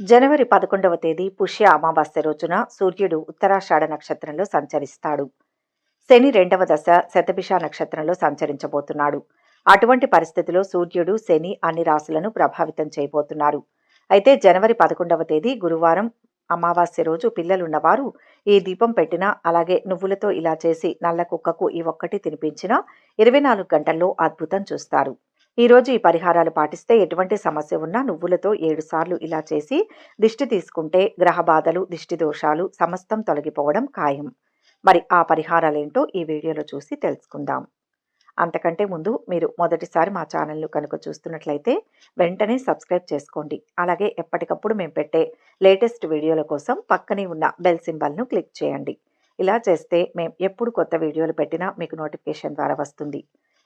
జనవరి పదకొండవ తేదీ పుష్య అమావాస్య రోజున సూర్యుడు ఉత్తరాషాఢ నక్షత్రంలో సంచరిస్తాడు. శని రెండవ దశ శతభిష నక్షత్రంలో సంచరించబోతున్నాడు. అటువంటి పరిస్థితిలో సూర్యుడు శని అన్ని రాశులను ప్రభావితం చేయబోతున్నారు. అయితే జనవరి పదకొండవ తేదీ గురువారం అమావాస్య రోజు పిల్లలున్నవారు ఈ దీపం పెట్టినా అలాగే నువ్వులతో ఇలా చేసి నల్ల కుక్కకు ఈ ఒక్కటి తినిపించినా ఇరవై నాలుగు గంటల్లో అద్భుతం చూస్తారు. ఈరోజు ఈ పరిహారాలు పాటిస్తే ఎటువంటి సమస్య ఉన్నా నువ్వులతో ఏడుసార్లు ఇలా చేసి దిష్టి తీసుకుంటే గ్రహ బాధలు దిష్టి దోషాలు సమస్తం తొలగిపోవడం ఖాయం. మరి ఆ పరిహారాలేంటో ఈ వీడియోలో చూసి తెలుసుకుందాం. అంతకంటే ముందు మీరు మొదటిసారి మా ఛానల్ను కనుక చూస్తున్నట్లయితే వెంటనే సబ్స్క్రైబ్ చేసుకోండి. అలాగే ఎప్పటికప్పుడు మేము పెట్టే లేటెస్ట్ వీడియోల కోసం పక్కనే ఉన్న బెల్ సింబల్ను క్లిక్ చేయండి. ఇలా చేస్తే మేము ఎప్పుడు కొత్త వీడియోలు పెట్టినా మీకు నోటిఫికేషన్ ద్వారా వస్తుంది.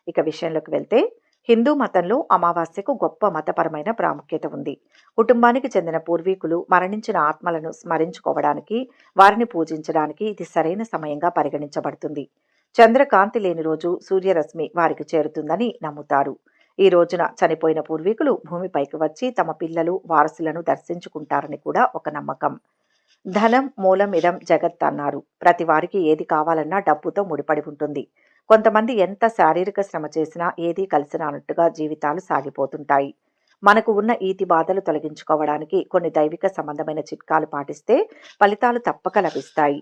ఇక విషయంలోకి వెళ్తే హిందూ మతంలో అమావాస్యకు గొప్ప మతపరమైన ప్రాముఖ్యత ఉంది. కుటుంబానికి చెందిన పూర్వీకులు మరణించిన ఆత్మలను స్మరించుకోవడానికి వారిని పూజించడానికి ఇది సరైన సమయంగా పరిగణించబడుతుంది. చంద్రకాంతి లేని రోజు సూర్యరశ్మి వారికి చేరుతుందని నమ్ముతారు. ఈ రోజున చనిపోయిన పూర్వీకులు భూమిపైకి వచ్చి తమ పిల్లలు వారసులను దర్శించుకుంటారని కూడా ఒక నమ్మకం. ధనం మూలం ఇదం జగత్ అన్నారు. ప్రతి వారికి ఏది కావాలన్నా డబ్బుతో ముడిపడి ఉంటుంది. కొంతమంది ఎంత శారీరక శ్రమ చేసినా ఏదీ కలిసి రానట్టుగా జీవితాలు సాగిపోతుంటాయి. మనకు ఉన్న ఈతి బాధలు తొలగించుకోవడానికి కొన్ని దైవిక సంబంధమైన చిట్కాలు పాటిస్తే ఫలితాలు తప్పక లభిస్తాయి.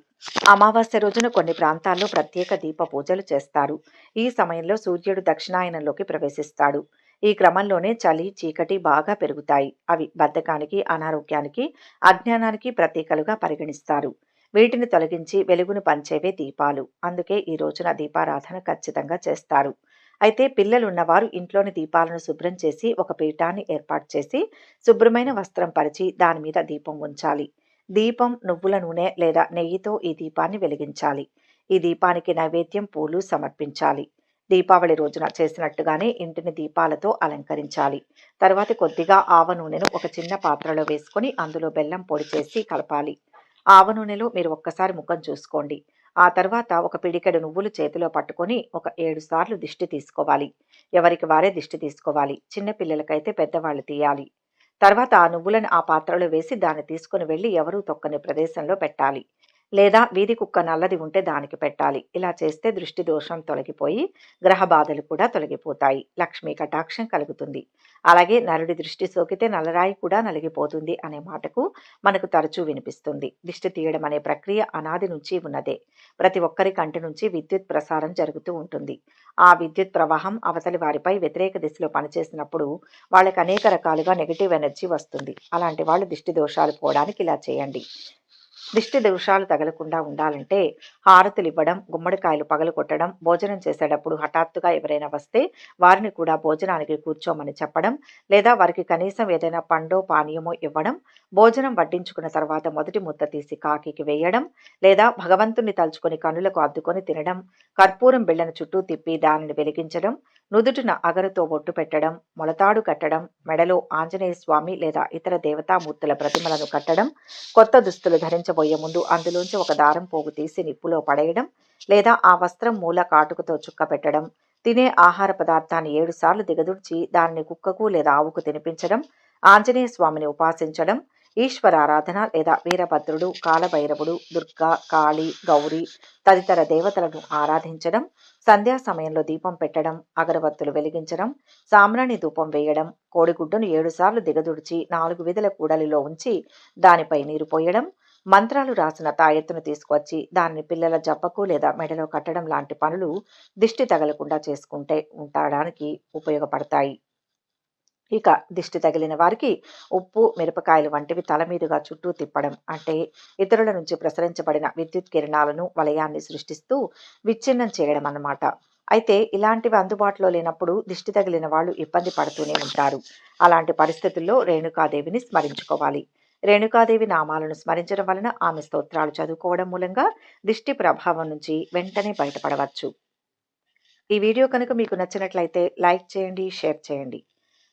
అమావాస్య రోజున కొన్ని ప్రాంతాల్లో ప్రత్యేక దీప పూజలు చేస్తారు. ఈ సమయంలో సూర్యుడు దక్షిణాయనంలోకి ప్రవేశిస్తాడు. ఈ క్రమంలోనే చలి చీకటి బాగా పెరుగుతాయి. అవి బద్ధకానికి అనారోగ్యానికి అజ్ఞానానికి ప్రతీకలుగా పరిగణిస్తారు. వీటిని తొలగించి వెలుగును పంచేవే దీపాలు. అందుకే ఈ రోజున దీపారాధన ఖచ్చితంగా చేస్తారు. అయితే పిల్లలున్నవారు ఇంట్లోని దీపాలను శుభ్రం చేసి ఒక పీఠాన్ని ఏర్పాటు చేసి శుభ్రమైన వస్త్రం పరిచి దాని మీద దీపం ఉంచాలి. దీపం నువ్వుల నూనె లేదా నెయ్యితో ఈ దీపాన్ని వెలిగించాలి. ఈ దీపానికి నైవేద్యం పూలు సమర్పించాలి. దీపావళి రోజున చేసినట్టుగానే ఇంటిని దీపాలతో అలంకరించాలి. తర్వాత కొద్దిగా ఆవ నూనెను ఒక చిన్న పాత్రలో వేసుకొని అందులో బెల్లం పొడి చేసి కలపాలి. ఆవ నూనెలో మీరు ఒక్కసారి ముఖం చూసుకోండి. ఆ తర్వాత ఒక పిడికెడు నువ్వులు చేతిలో పట్టుకొని ఒక ఏడు సార్లు దిష్టి తీసుకోవాలి. ఎవరికి వారే దిష్టి తీసుకోవాలి. చిన్న పిల్లలకైతే పెద్దవాళ్ళు తీయాలి. తర్వాత ఆ నువ్వులను ఆ పాత్రలో వేసి దాన్ని తీసుకుని వెళ్ళి ఎవరూ తొక్కని ప్రదేశంలో పెట్టాలి. లేదా వీధి కుక్క నల్లది ఉంటే దానికి పెట్టాలి. ఇలా చేస్తే దృష్టి దోషం తొలగిపోయి గ్రహ బాధలు కూడా తొలగిపోతాయి. లక్ష్మీ కటాక్షం కలుగుతుంది. అలాగే నరుడి దృష్టి సోకితే నల్లరాయి కూడా నలిగిపోతుంది అనే మాటకు మనకు తరచూ వినిపిస్తుంది. దిష్టి తీయడం అనే ప్రక్రియ అనాది నుంచి ఉన్నదే. ప్రతి ఒక్కరి కంటి నుంచి విద్యుత్ ప్రసారం జరుగుతూ ఉంటుంది. ఆ విద్యుత్ ప్రవాహం అవతలి వారిపై వ్యతిరేక దిశలో పనిచేసినప్పుడు వాళ్ళకి అనేక రకాలుగా నెగిటివ్ ఎనర్జీ వస్తుంది. అలాంటి వాళ్ళు దిష్టి దోషాలు పోవడానికి ఇలా చేయండి. దిష్టి దోషాలు తగలకుండా ఉండాలంటే హారతులు ఇవ్వడం గుమ్మడికాయలు పగలు కొట్టడం భోజనం చేసేటప్పుడు హఠాత్తుగా ఎవరైనా వస్తే వారిని కూడా భోజనానికి కూర్చోమని చెప్పడం లేదా వారికి కనీసం ఏదైనా పండో పానీయమో ఇవ్వడం భోజనం వడ్డించుకున్న తర్వాత మొదటి ముద్ద తీసి కాకికి వేయడం లేదా భగవంతుని తలుచుకొని కనులకు అద్దుకొని తినడం కర్పూరం బిళ్ళను చుట్టూ తిప్పి దానిని వెలిగించడం నుదుటిన అగరుతో ఒట్టు పెట్టడం మొలతాడు కట్టడం మెడలో ఆంజనేయ స్వామి లేదా ఇతర దేవతామూర్తుల ప్రతిమలను కట్టడం కొత్త దుస్తులు ధరించబోయే ముందు అందులోంచి ఒక దారం పోగు తీసి నిప్పులో పడేయడం లేదా ఆ వస్త్రం మూల కాటుకతో చుక్క పెట్టడం తినే ఆహార పదార్థాన్ని ఏడుసార్లు దిగదుడ్చి దానిని కుక్కకు లేదా ఆవుకు తినిపించడం ఆంజనేయ స్వామిని ఉపాసించడం ఈశ్వర ఆరాధన లేదా వీరభద్రుడు కాలభైరవుడు దుర్గా కాళి గౌరి తదితర దేవతలను ఆరాధించడం సంధ్యా సమయంలో దీపం పెట్టడం అగరబత్తులు వెలిగించడం సామ్రాణి ధూపం వేయడం కోడిగుడ్డును ఏడుసార్లు దిగదుడిచి నాలుగు విధుల కూడలిలో ఉంచి దానిపై నీరు పోయడం మంత్రాలు రాసిన తాయెత్తును తీసుకొచ్చి దాన్ని పిల్లల జబ్బకు లేదా మెడలో కట్టడం లాంటి పనులు దిష్టి తగలకుండా చేసుకుంటే ఉండడానికి ఉపయోగపడతాయి. ఇక దిష్టి తగిలిన వారికి ఉప్పు మిరపకాయలు వంటివి తల మీదుగా చుట్టూ తిప్పడం అంటే ఇతరుల నుంచి ప్రసరించబడిన విద్యుత్ కిరణాలను వలయాన్ని సృష్టిస్తూ విచ్ఛిన్నం చేయడం అన్నమాట. అయితే ఇలాంటివి అందుబాటులో లేనప్పుడు దిష్టి తగిలిన వాళ్ళు ఇబ్బంది పడుతూనే ఉంటారు. అలాంటి పరిస్థితుల్లో రేణుకాదేవిని స్మరించుకోవాలి. రేణుకాదేవి నామాలను స్మరించడం వలన ఆమె స్తోత్రాలు చదువుకోవడం మూలంగా దిష్టి ప్రభావం నుంచి వెంటనే బయటపడవచ్చు. ఈ వీడియో కనుక మీకు నచ్చినట్లయితే లైక్ చేయండి షేర్ చేయండి.